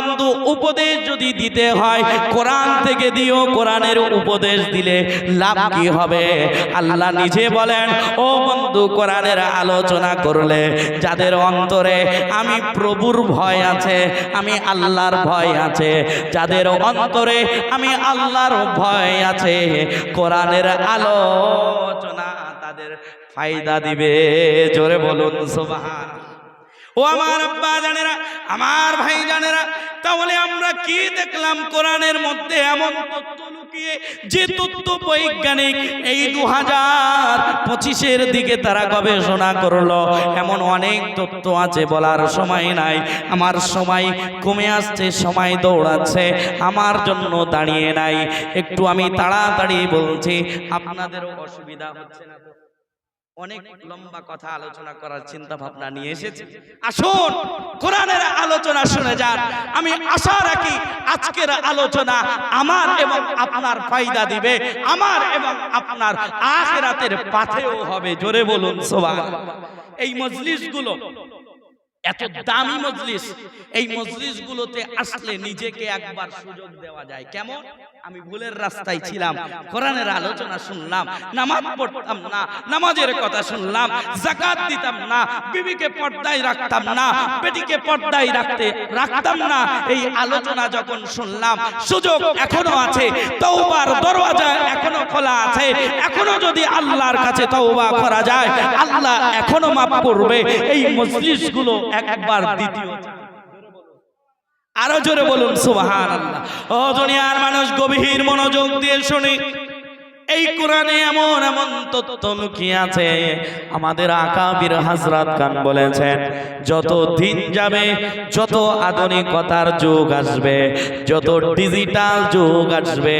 বন্ধু, উপদেশ যদি দিতে হয়, কোরআন থেকে দিও, কোরআনের উপদেশ দিলে লাভ কি হবে? আল্লাহ নিজে বলেন, ও বন্ধু, কোরআনের আলোচনা করলে যাদের অন্তরে আমি প্রভুর ভয় আছে, আমি আল্লাহর ভয় আছে, যাদের অন্তরে আমি আল্লাহর ভয় আছে, কোরআনের আলোচনা তাদের ফায়দা দিবে। জোরে বলুন সুবহান ও আমার আব্বা জানেরা, আমার ভাই জানেরা, তাহলে আমরা কি দেখলাম কোরআনের মধ্যে এমন তথ্য লুকিয়ে, যে তথ্য বৈজ্ঞানিক এই দু হাজার পঁচিশের দিকে তারা গবেষণা করল। এমন অনেক তথ্য আছে বলার সময় নাই। আমার সময় কমে আসছে, সময় দৌড়াচ্ছে, আমার জন্য দাঁড়িয়ে নাই। একটু আমি তাড়াতাড়ি বলছি, আপনাদেরও অসুবিধা হচ্ছে না? অনেক লম্বা কথা আলোচনা করার চিন্তা ভাবনা নিয়ে এসেছি। আসুন কোরআনের আলোচনা শুনে যান। আমি আশা রাখি আজকের আলোচনা আমার এবং আপনার ফায়দা দিবে। আমার এবং আপনার আখেরাতের পাথেও হবে। জোরে বলুন সোবা এই মজলিসগুলো এত দামি মজলিস, এই মজলিসগুলোতে আসলে নিজেকে একবার সুযোগ দেওয়া যায়। কেমন? আমি ভুলের রাস্তায় ছিলাম, কোরআনের আলোচনা শুনলাম, নামাজ পড়তাম না, নামাজের কথা শুনলাম জাকাত দিতাম না, বিবিকে পর্দায় রাখতাম না, বেটিকে পর্দায় রাখতে রাখতাম না, এই আলোচনা যখন শুনলাম, সুযোগ এখনও আছে, তওবার দরওয়াজা এখনও খোলা আছে, এখনও যদি আল্লাহর কাছে তওবা করা যায়, আল্লাহ এখনও মাফ করবে, এই মজলিসগুলো একবার দ্বিতীয়। আরও জোরে বলুন সুবহান আল্লাহ ও দুনিয়ার মানুষ গভীর মনোযোগ দিয়ে শুনি। এই কোরআনে এমন এমন তথ্য লুকিয়ে আছে আমাদের আকাবির হাজরাত খান বলেছেন যত দিন যাবে যত আধুনিকতার যুগ আসবে যত ডিজিটাল যুগ আসবে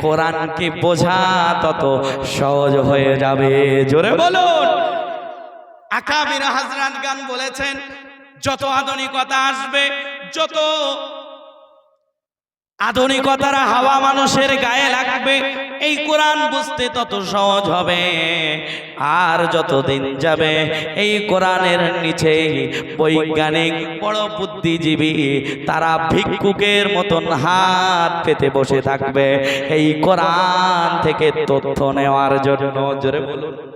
কোরআনকে বোঝা তত সহজ হয়ে যাবে। জোরে বলুন। আকাবির হাজরাত গান বলেছেন, যত আধুনিকতা আসবে, যত আধুনিকতার হাওয়া মানুষের গায়ে লাগবে, এই কোরআন বুঝতে তত সহজ হবে। আর যত দিন যাবে, এই কোরআনের নিচে বৈজ্ঞানিক, বড় বুদ্ধিজীবী, তারা ভিক্ষুকের মতন হাত পেতে বসে থাকবে। এই কোরআন থেকে তথ্য নেওয়ার জন্য জোরে বলুন।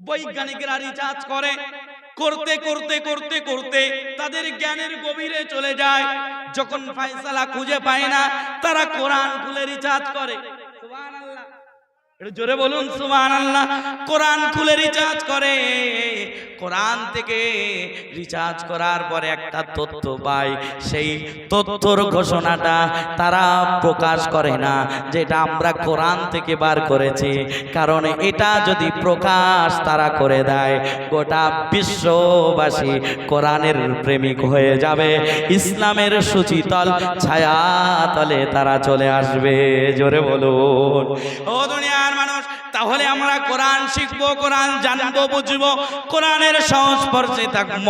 বৈজ্ঞানিকরা রিচার্জ করে করতে করতে করতে করতে তাদের জ্ঞানের গভীরে চলে যায় যখন ফায়সালা খুঁজে পায় না, তারা কোরআন খুলে রিচার্জ করে। জোরে বলুন সুবহান আল্লাহ কোরআন খুলে রিচার্জ করে। কোরআন থেকে রিচার্জ করার পরে একটা তথ্য পায় সেই তথ্যর ঘোষণাটা তারা প্রকাশ করে না, যেটা আমরা কোরআন থেকে বার করেছি। কারণ এটা যদি প্রকাশ তারা করে দেয়, গোটা বিশ্ববাসী কোরআনের প্রেমিক হয়ে যাবে। ইসলামের সুচিতল ছায়া তলে তারা চলে আসবে। জোরে বলুন। ও মানুষ তাহলে আমরা কোরআন শিখব, কোরআন জানব, বুঝব। কোরআনের সংস্পর্শে থাকব।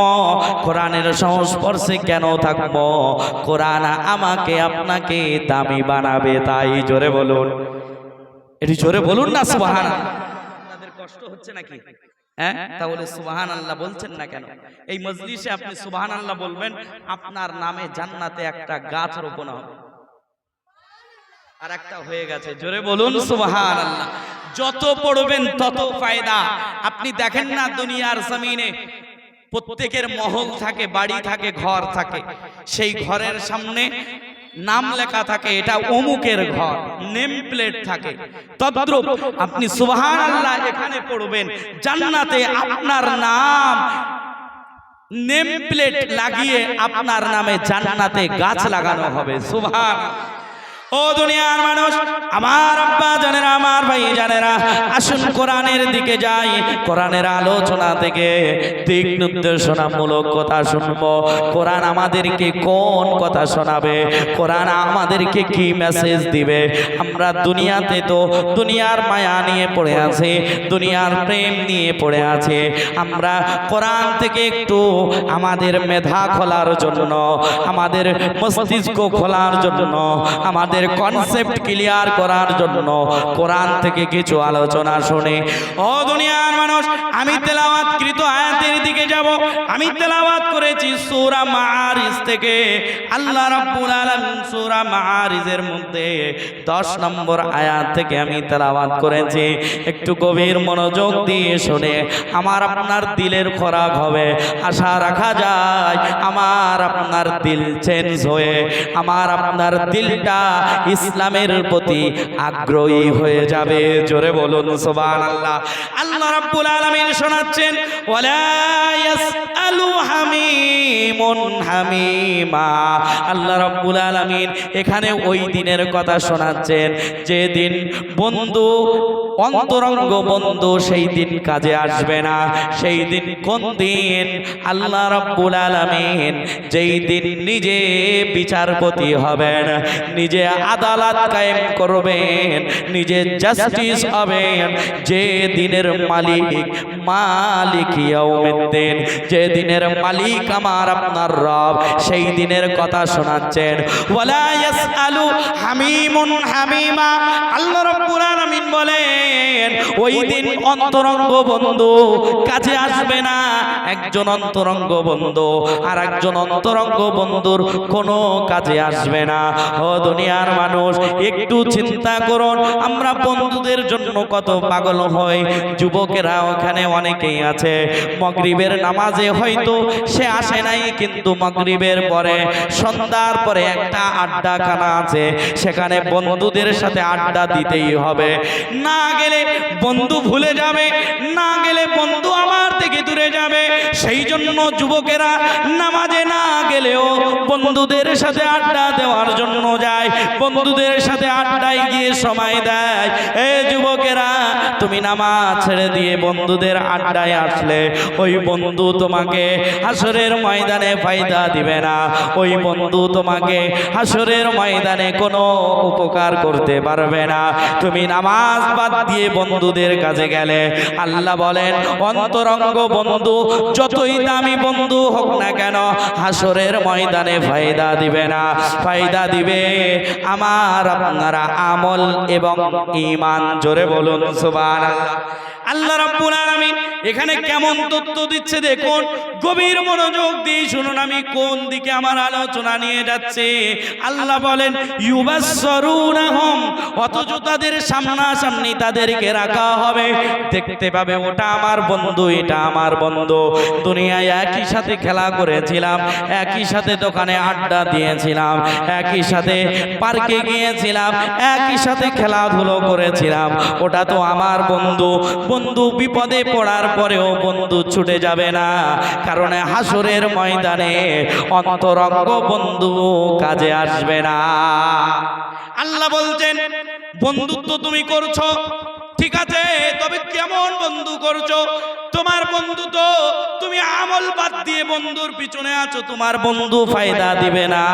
কোরআনের সংস্পর্শে কেন থাকব? কোরআন আমাকে আপনাকে দামি বানাবে, তাই জোরে বলুন। এটি জোরে বলুন না সুবহান আপনাদের কষ্ট হচ্ছে নাকি? হ্যাঁ? তাহলে সুবহান আল্লাহ বলছেন না কেন? এই মজলিসে আপনি সুবহান আল্লাহ বলবেন, আপনার নামে জান্নাতে একটা গাছ রোপণ হবে। আর একটা হয়ে গেছে। জোরে বলুন সুবহান আল্লাহ যত পড়বেন তত ফায়দা। আপনি দেখেন না দুনিয়ার জমিনে প্রত্যেকের মহল থাকে, বাড়ি থাকে, ঘর থাকে। সেই ঘরের সামনে নাম লেখা থাকে, এটা অমুকের ঘর, নেম প্লেট থাকে। তদ্রুপ আপনি সুবহান আল্লাহ এখানে পড়বেন, জান্নাতে আপনার নাম নেম প্লেট লাগিয়ে আপনার নামে জান্নাতে গাছ লাগানো হবে সুবহান ও দুনিয়ার মানুষ, আমার আব্বা জানেরা, আমার ভাই জানেরা, আসুন কোরআনের দিকে যাই, কোরআনের আলোচনা থেকে দিক নির্দেশনামূলক কথা শুনব। কোরআন আমাদেরকে কোন কথা শোনাবে? কোরআন আমাদেরকে কি মেসেজ দিবে? আমরা দুনিয়াতে তো দুনিয়ার মায়া নিয়ে পড়ে আছে, দুনিয়ার প্রেম নিয়ে পড়ে আছে। আমরা কোরআন থেকে একটু আমাদের মেধা খোলার জন্য, আমাদের মস্তিষ্ক খোলার জন্য, আমাদের আমাদের কনসেপ্ট ক্লিয়ার করার জন্য কোরআন থেকে কিছু আলোচনা শুনে। ও দুনিয়ার মানুষ, আমি তেলাওয়াতকৃত আয়াতের দিকে যাব। আমি তেলাওয়াত করেছি সূরা মাআরিজ থেকে। আল্লাহ রাব্বুল আলামিন সূরা মাআরিজের মধ্যে 10 নম্বর আয়াত থেকে আমি তেলাওয়াত করেছি। একটু গভীর মনোযোগ দিয়ে শুনে আমার আপনার দিলের খোরাক হবে। আশা রাখা যায়, আমার আপনার দিল চেঞ্জ হয়ে, আমার আপনার দিলটা ইসলামের প্রতি আগ্রহী হয়ে যাবে। জোরে বলুন, সুবহানাল্লাহ। আল্লাহ রাব্বুল আলামিন শোনাচ্ছেন, ওয়ালা ইয়াসআলু হামিমুন হামিমা। আল্লাহ রাব্বুল আলামিন এখানে ওই দিনের কথা শোনাচ্ছেন যে দিন বন্ধু অন্তরঙ্গ বন্ধু সেই দিন কাজে আসবে না। সেই দিন কোন দিন? আল্লাহ রাব্বুল আলামিন যেই দিন নিজে বিচারপতি হবেন, নিজে আদালত কায়েম করবেন, নিজে জাস্টিস হবেন, যে দিনের মালিক মালিক ইয়াউমিদ্দিন, যে দিনের মালিক আমার আপনার রব, সেই দিনের কথা শোনাচ্ছেন। ওয়ালা ইয়াসআলু হামিমুন হামিমা। আল্লাহ রাব্বুল আলামিন বলেন ওই দিন অন্তরঙ্গ বন্ধু কাছে আসবে না। একজন অন্তরঙ্গ বন্ধু আর একজন অন্তরঙ্গ বন্ধুর কোনো কাজে আসবে না। ও দুনিয়ার মানুষ, একটু চিন্তা করুন। আমরা বন্ধুদের জন্য কত পাগল হই। যুবকেরা ওখানে অনেকেই আছে। মগরিবের নামাজে হয়তো সে আসে নাই, কিন্তু মগরিবের পরে, সন্ধ্যার পরে একটা আড্ডাখানা আছে। সেখানে বন্ধুদের সাথে আড্ডা দিতেই হবে। না গেলে বন্ধু ভুলে যাবে, না গেলে বন্ধু আমার থেকে দূরে যাবে। সেই জন্য যুবকেরা নামাজে না গেলেও বন্ধুদের সাথে আড্ডা দেওয়ার জন্য যায়। বন্ধুদের সাথে আড্ডায় গিয়ে সময় দেয়। এ যুবকেরা, তুমি নামাজ ছেড়ে দিয়ে বন্ধুদের আড্ডায় আসলে। ওই বন্ধু তোমাকে হাসরের ময়দানে ফায়দা দিবে না। ওই বন্ধু তোমাকে হাসরের ময়দানে কোনো উপকার করতে পারবে না। তুমি নামাজ বাদ দিয়ে বন্ধুদের কাছে গেলে আল্লাহ বলেন, অন্তরঙ্গ বন্ধু, যতই দামি বন্ধু হোক না কেন, হাসরের ময়দানে ফায়দা দিবে না। ফায়দা দিবে আমার, আপনারা আমল এবং ইমান জোরে বলুন, সুবহানাল্লাহ। আল্লাহ রাব্বুল আলামিন এখানে কেমন তথ্য দিচ্ছে দেখুন। গভীর মনোযোগ দিয়ে শুনুন আমি কোন দিকে আমার আলোচনা নিয়ে যাচ্ছে। আল্লাহ বলেন, ইউবাসসরুনাহুম অথচ তাদের সামনাসামনি তাদেরকে রাখা হবে। দেখতে পাবে, ওটা আমার বন্ধু, এটা আমার বন্ধু। দুনিয়ায় একই সাথে খেলা করেছিলাম, একই সাথে দোকানে আড্ডা দিয়েছিলাম, একই সাথে পার্কে গিয়েছিলাম, একই সাথে খেলাধুলো করেছিলাম। ওটা তো আমার বন্ধু। বন্ধু বিপদে পড়ার পরেও বন্ধু ছুটে যাবে না। কারণ হাসরের ময়দানে অন্তরঙ্গ বন্ধু কাজে আসবে না। আল্লাহ বলছেন, বন্ধুত্ব তুমি করছ, ঠিক আছে, তবে কেমন বন্ধু করছ? তোমার বন্ধু তো, তুমি আমল বাদ দিয়ে বন্ধুর পিছনে আছো, তোমার বন্ধু ফায়দা দিবে না।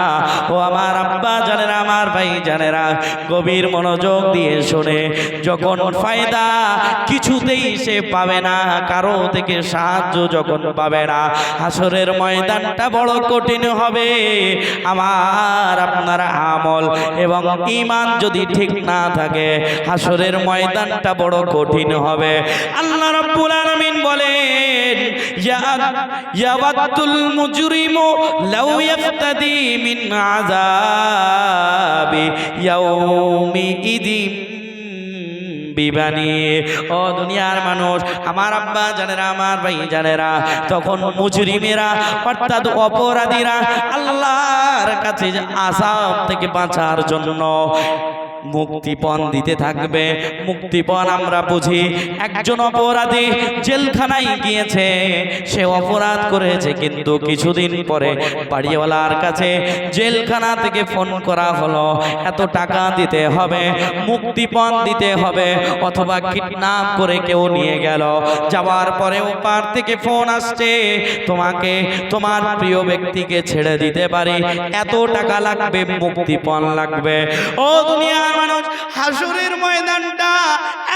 ও আমার আব্বা জানেরা, আমার ভাই জানেরা, গভীর মনোযোগ দিয়ে শোনে, যখন ফায়দা কিছুতেই সে পাবে না, কারও থেকে সাহায্য যখন পাবে না, হাসরের ময়দানটা বড় কঠিন হবে। আমার আপনার আমল এবং ইমান যদি ঠিক না থাকে, হাসরের ময়দানটা বড় কঠিন হবে। আল্লাহ রাব্বুল আলামিন বলেন, ইয়া ইয়াওয়াতুল মুজরিমু লাউ ইয়াফতাদি মিন আযাবি ইয়াউমি ইদিম বিবানি। ও দুনিয়ার মানুষ, আমার আব্বা জানেরা, আমার ভাই জানেরা, তখন মুজরিমেরা, অর্থাৎ অপরাধীরা, আল্লাহর কাছে আসাম থেকে বাঁচার জন্য মুক্তিপণ দিতে থাকবে। মুক্তিপণ আমরা বুঝি একজন অপরাধী জেলখানায় গিয়েছে। সে অপরাধ করেছে কিন্তু কিছুদিন পরে বাড়িওয়ালার কাছে জেলখানা থেকে ফোন করা হলো। এত টাকা দিতে হবে, মুক্তিপণ দিতে হবে, অথবা কিডন্যাপ করে কেউ নিয়ে গেল। যাওয়ার পরেও পার থেকে ফোন আসছে, তোমাকে, তোমার প্রিয় ব্যক্তিকে ছেড়ে দিতে পারি। এত টাকা লাগবে, মুক্তিপণ লাগবে। ও দুনিয়ার মানুষ হাসুরের ময়দানটা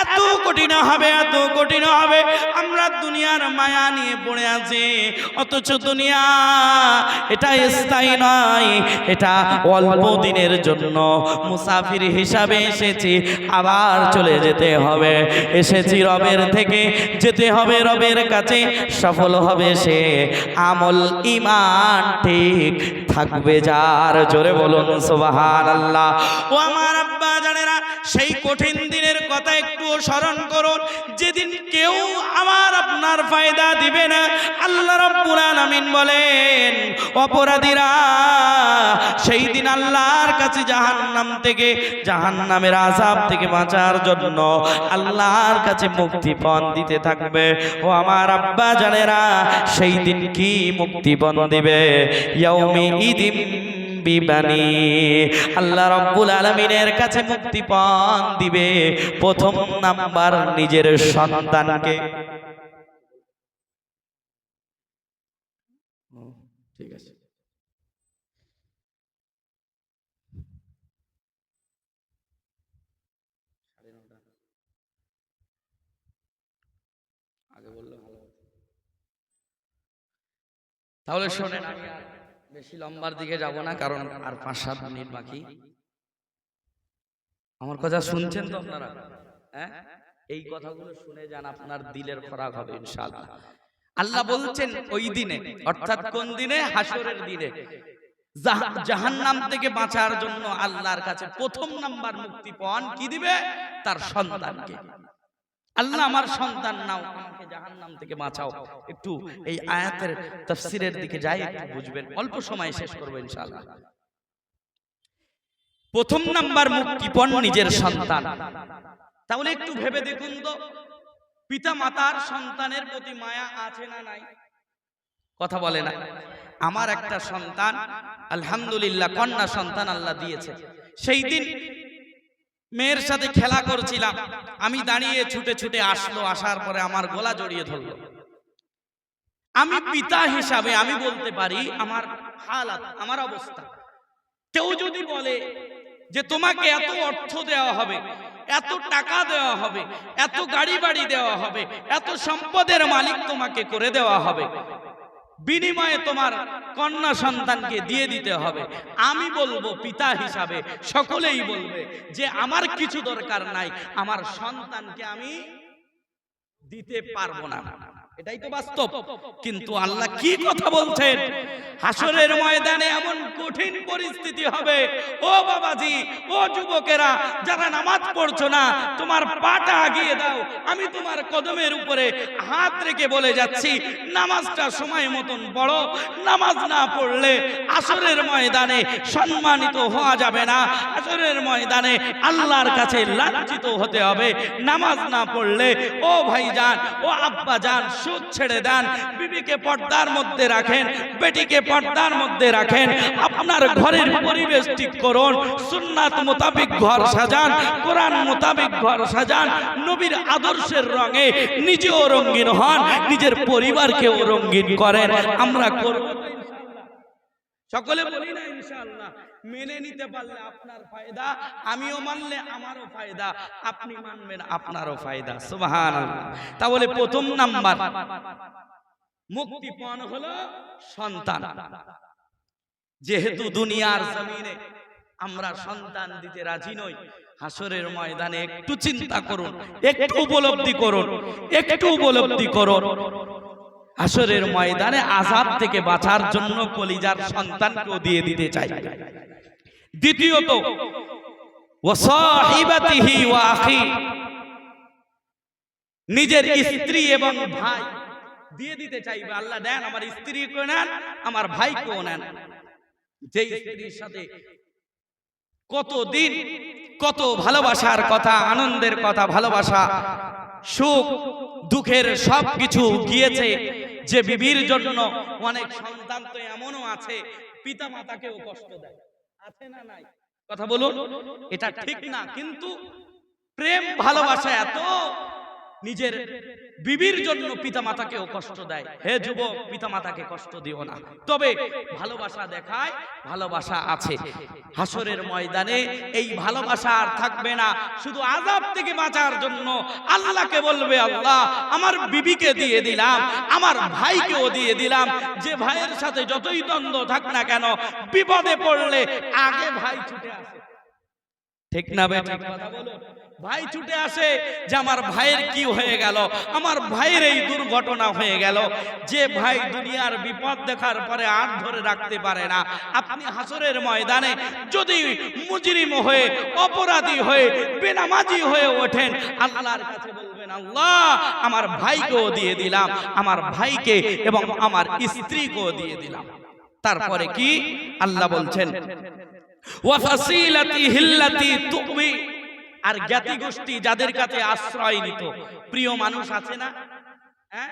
এত কঠিন হবে, এত কঠিন হবে। আমরা দুনিয়ার মায়া নিয়ে পড়ে আছি, অথচ দুনিয়া এটা স্থায়ী নয়, এটা অল্প দিনের জন্য। মুসাফির হিসাবে এসেছি, আবার চলে যেতে হবে। এসেছি রবের থেকে, যেতে হবে রবের কাছে, সফল হবে সে। আমল ইমান ঠিক থাকবে যার, জোরে বলুন সুবাহান আল্লাহ ও আমার আব্বা জানেরা সেই কঠিন দিনের কথা একটু স্মরণ করুন। যেদিন কেউ আমার আপনার ফায়দা দিবে না, আল্লাহ রাব্বুল আলামিন বলেন, অপরাধীরা, সেই দিন আল্লাহর কাছে জাহান্নাম থেকে, জাহান্নামের আযাব থেকে বাঁচার জন্য আল্লাহর কাছে মুক্তিপণ দিতে থাকবে। ও আমার আব্বা জানেরা সেই দিন কি মুক্তিপণ দিবে? ইয়াউমি ইদিম বিবানি আল্লাহ রব্বুল আলমিনের কাছে মুক্তিপণ দিবে। প্রথম নাম্বার নিজের সন্তানকে। ঠিক আছে। তাহলে শোনেন বেশি লম্বার দিকে যাব না, কারণ আর পাঁচ সাত মিনিট বাকি। আমার কথা শুনছেন তো আপনারা? হ্যাঁ? এই কথাগুলো শুনে যান, আপনার দিলের খোরাক হবে, ইনশাআল্লাহ। আল্লাহ বলছেন, ওই দিনে, অর্থাৎ কোন দিনে? হাসরের দিনে। জাহান্নাম থেকে বাঁচার জন্য আল্লাহর কাছে প্রথম নাম্বার মুক্তি পান কি দিবে? তার সন্তানকে। আল্লাহ আমার সন্তান, নাও। আমাকে জাহান্নাম থেকে বাঁচাও। একটু এই আয়াতের তাফসিরের দিকে যাই, একটু বুঝবেন। অল্প সময় শেষ করব ইনশাআল্লাহ। প্রথম নাম্বার মুক্তিপণ নিজের সন্তান। তাহলে একটু ভেবে দেখুন তো পিতা মাতার সন্তানের প্রতি মায়া আছে না নাই? কথা বলে না। আমার একটা সন্তান, আলহামদুলিল্লাহ, কন্যা সন্তান আল্লাহ দিয়েছে। সেই দিন মেয়ের সাথে খেলা করছিলাম। আমি দাঁড়িয়ে ছুটে ছুটে আসলো আসার পরে আমার গলা জড়িয়ে ধরলো। আমি পিতা হিসাবে আমি বলতে পারি আমার হালাত আমার অবস্থা। কেউ যদি বলে যে তোমাকে এত অর্থ দেওয়া হবে এত টাকা দেওয়া হবে এত গাড়ি বাড়ি দেওয়া হবে এত সম্পদের মালিক তোমাকে করে দেওয়া হবে। বিনিময়ে তোমার কন্যা সন্তানকে দিয়ে দিতে হবে। আমি বলব পিতা হিসাবে সকলেই বলবে যে আমার কিছু দরকার নাই, আমার সন্তানকে আমি দিতে পারব না। এটাই তো বাস্তব। কিন্তু আল্লাহ কি কথা বলছেন? হাসরের ময়দানে এমন কঠিন পরিস্থিতি হবে। ও বাবাজি ও যুবকেরা যারা নামাজ পড়ছো না তোমার পাটা আগিয়ে দাও। আমি তোমার কদমের উপরে হাত রেখে বলে যাচ্ছি নামাজটা সময় মতন বড় নামাজ না পড়লে আসরের ময়দানে সম্মানিত হওয়া যাবে না। আসরের ময়দানে আল্লাহর কাছে লাঞ্ছিত হতে হবে। নামাজ না পড়লে ও ভাইজান ও আব্বা যান সুদ ছেড়ে দেন, বিবিকে পর্দার মধ্যে রাখেন, বেটিকে পর্দার মধ্যে রাখেন, আপনার ঘরের পরিবেশ ঠিক করুন, সুন্নাত মোতাবিক ঘর সাজান, কোরআন মোতাবিক ঘর সাজান, নবীর আদর্শের রঙে নিজেও রঙিন হন, নিজের পরিবারকেও রঙিন করেন, আমরা করব। সকলে বলি না ইনশাআল্লাহ মেনে নিতে পারলে আপনার ফায়দা, আমিও মানলে আমারও ফায়দা, আপনি মানবেন আপনারও ফায়দা সুবহান তাহলে প্রথম নাম্বার মুক্তিপণ হলো সন্তান। যেহেতু দুনিয়ার জমিনে আমরা সন্তান দিতে রাজি নই, হাসরের ময়দানে একটু চিন্তা করুন, একটু উপলব্ধি করুন, একটু উপলব্ধি করুন। হাসরের ময়দানে আজাব থেকে বাঁচার জন্য কলিজার সন্তানকেও দিয়ে দিতে চাই দ্বিতীয়ত নিজের স্ত্রী এবং ভাই দিয়ে দিতে চাইবে। আল্লাহ দেন আমার স্ত্রীকেও নেন আমার ভাইকেও নেন। যে স্ত্রীর সাথে কত দিন কত ভালোবাসার কথা আনন্দের কথা ভালোবাসা সুখ দুঃখের সব কিছু গিয়েছে যে বিবির জন্য অনেক সন্তান তো এমনও আছে পিতা মাতাকেও কষ্ট দেয়। আছে না নাই? কথা বলুন এটা ঠিক না কিন্তু প্রেম ভালোবাসা এত নিজের বিবির জন্য পিতামাতাকেও কষ্ট দেয়। হে যুবক, পিতামাতাকে কষ্ট দিও না। তবে ভালোবাসা দেখায়, ভালোবাসা আছে। হাসরের ময়দানে এই ভালোবাসা আর থাকবে না। শুধু আজাব থেকে বাঁচার জন্য আল্লাহকে বলবে, আল্লাহ, আমার বিবিকে দিয়ে দিলাম, আমার ভাইকেও দিয়ে দিলাম। যে ভাইয়ের সাথে যতই দ্বন্দ্ব থাক না কেন, বিপদে পড়লে আগে ভাই ছুটে আসে। ঠিক না ঠিক কথা বলো? ভাই ছুটে আসে যে আমার ভাইয়ের কি হয়ে গেল? আমার ভাইয়ের এই দুর্ঘটনা হয়ে গেল। যে ভাই দুনিয়ার বিপদ দেখার পরে আর ধরে রাখতে পারে না। আপনি হাসরের ময়দানে যদি মুজরিম হয়ে, অপরাধী হয়ে, বেনামাজি হয়ে ওঠেন, আল্লাহর কাছে বলবেন, আল্লাহ, আমার ভাইকেও দিয়ে দিলাম, আমার ভাইকে এবং আমার স্ত্রীকেও দিয়ে দিলাম। তারপরে কি? আল্লাহ বলছেন ওয়াফাসিলাতি হিল্লাতি তুকবি আর জ্ঞাতি গোষ্ঠী যাদের কাছে আশ্রয় নিত, প্রিয় মানুষ আছে না? হ্যাঁ?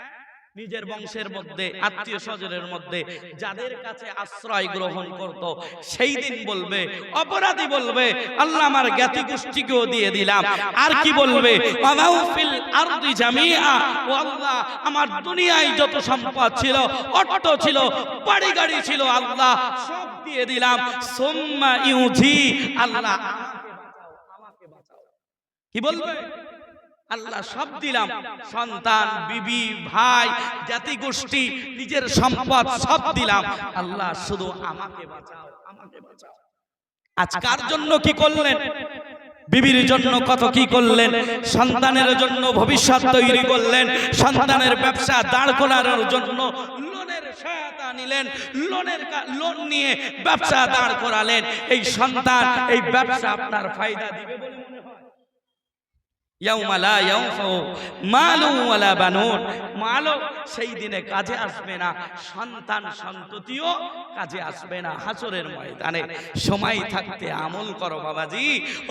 নিজের বংশের মধ্যে, আত্মীয় স্বজনের মধ্যে যাদের কাছে আশ্রয় গ্রহণ করত, সেই দিন বলবে, অপরাধী বলবে, আল্লাহ আমার জ্ঞাতি গোষ্ঠীকেও দিয়ে দিলাম। আর কি বলবে? আল্লাহ, আমার দুনিয়ায় যত সম্পদ ছিল অট্ট ছিল বাড়ি গাড়ি ছিল, আল্লাহ সব দিয়ে দিলাম। সুম্মা ইউজি, আল্লাহ কি বলবে? আল্লাহ সব দিলাম। সন্তান বিবি ভাই জাতি গোষ্ঠী নিজের সম্পদ সব দিলাম। আল্লাহ শুধু আমাকে বাঁচাও আমাকে বাঁচাও। আজ কার জন্য কি করলেন? বিবির জন্য কত কি করলেন? সন্তানের জন্য ভবিষ্যৎ তৈরি করলেন। সন্তানের ব্যবসা দাঁড় করানোর জন্য লোনের সহায়তা নিলেন। লোনের লোন নিয়ে ব্যবসা দাঁড় করালেন। এই সন্তান এই ব্যবসা আপনার ফায়দা দিবে বলে মনে হয় ইয়াউমা লা ইয়ানফাউ মালু বানুন। মালও সেই দিনে কাজে আসবে না, সন্তান সন্ততিও কাজে আসবে না হাসরের ময়দানে। সময় থাকতে আমল করো বাবাজি।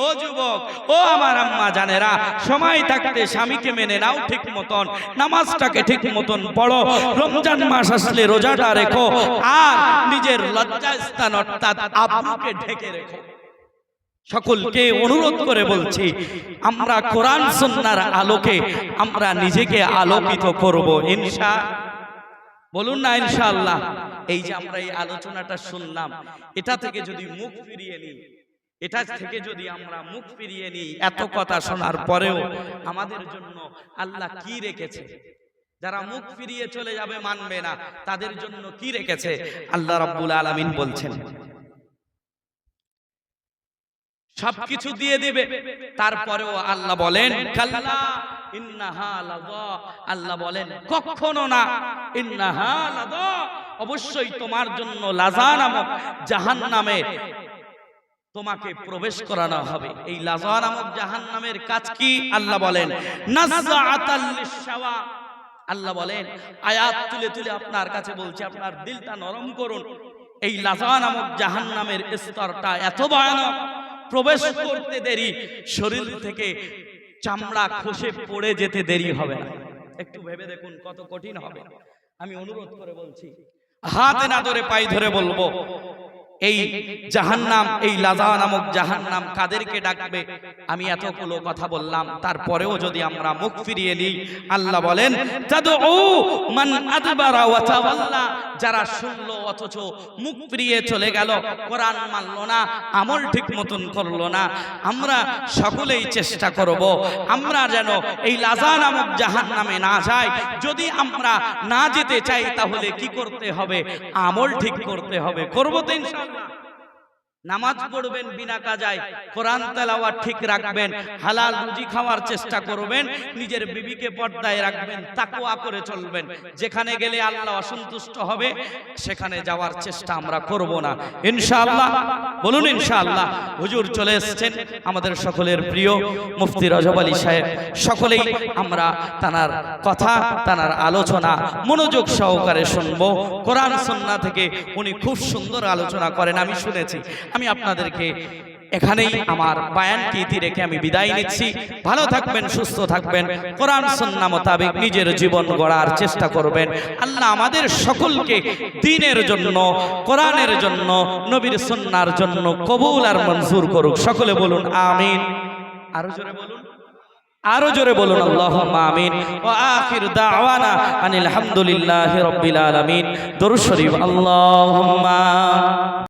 ও যুবক, ও আমার আম্মা জানেরা, সময় থাকতে স্বামীকে মেনে নাও ঠিক মতন, নামাজটাকে ঠিক মতন পড়ো, রমজান মাস আসলে রোজাটা রেখো, আর নিজের লজ্জাস্থান অর্থাৎ আব্রুকে ঢেকে রেখো। সকলকে অনুরোধ করে বলছি আমরা কোরআন সুন্নার আলোকে আমরা নিজেকে আলোকিত করব। ইনশা বলুন না ইনশাআল্লাহ। এই যে আমরা এই আলোচনাটা শুনলাম এটা থেকে যদি মুখ ফিরিয়ে নিই এটা থেকে যদি আমরা মুখ ফিরিয়ে নিই এত কথা শোনার পরেও আমাদের জন্য আল্লাহ কি রেখেছে? যারা মুখ ফিরিয়ে চলে যাবে মানবে না তাদের জন্য কি রেখেছে? আল্লাহ রাব্বুল আলামিন বলছেন সবকিছু দিয়ে দিবে। তারপরেও আল্লাহ বলেন আল্লাহ বলেন, কখনো না। ইন্নাহা অবশ্যই তোমার জন্য লাজা নামক জাহান্নামে তোমাকে প্রবেশ করানো হবে। এই লাজা নামক জাহান্নামের কাজ কি? আল্লাহ বলেন আল্লাহ বলেন, আয়াত তুলে তুলে আপনার কাছে বলছি, আপনার দিলটা নরম করুন। এই লাজা নামক জাহান্নামের স্তরটা এত ভয়ানক প্রবেশ করতে দেরি, শরীর থেকে চামড়া খসে পড়ে যেতে দেরি হবে না। একটু ভেবে দেখুন কত কঠিন হবে। আমি অনুরোধ করে বলছি, হাত না ধরে পাই ধরে বলব এই জাহান্নাম, এই লাজা নামক জাহান্নাম কাদেরকে ডাকবে? আমি এতগুলো কথা বললাম, তারপরেও যদি আমরা মুখ ফিরিয়ে নিই, আল্লাহ বলেন যারা শুনলো অথচ মুখ ফিরিয়ে চলে গেল, কোরআন মানলো না, আমল ঠিক মতন করল না। আমরা সকলেই চেষ্টা করব, আমরা যেন এই লাজা নামক জাহান নামে না যাই। যদি আমরা না যেতে চাই, তাহলে কি করতে হবে? আমল ঠিক করতে হবে। করব তো ইনশাআল্লাহ। ஆமா নামাজ পড়বেন বিনা কাজায়, কোরআন তেলাওয়াত ঠিক রাখবেন, হালাল রুজি খাওয়ার চেষ্টা করবেন, নিজের বিবিকে পর্দায় রাখবেন, তাকওয়া করে চলবেন। যেখানে গেলে আল্লাহ অসন্তুষ্ট হবে, সেখানে যাওয়ার চেষ্টা আমরা করব না। ইনশাআল্লাহ, বলুন ইনশাআল্লাহ, হুজুর চলে এসেছেন আমাদের সকলের প্রিয় মুফতি রজব আলী সাহেব। সকলেই আমরা তানার কথা, তানার আলোচনা, মনোযোগ সহকারে শুনব। কোরআন, সন্না থেকে উনি খুব সুন্দর আলোচনা করেন, আমি শুনেছি। আমি আপনাদেরকে এখানেই আমার বায়ানকে ইতি রেখে আমি বিদায় নিচ্ছি। ভালো থাকবেন, সুস্থ থাকবেন। কোরআন, সন্না মোতাবেক নিজের জীবন গড়ার চেষ্টা করবেন। আল্লাহ আমাদের সকলকে দিনের জন্য, কোরআনের জন্য, নবীর সন্ন্যার জন্য কবুল আর মঞ্জুর করুক। সকলে বলুন, আমিন। আরও জোরে বলুন। আরও জোরে বলুন, আল্লাহুম্মা আমিন। ওয়া আখির দাওয়ানা আনিল হামদুলিল্লাহি রাব্বিল আলামিন। দরুদ শরীফ, আল্লাহুম্মা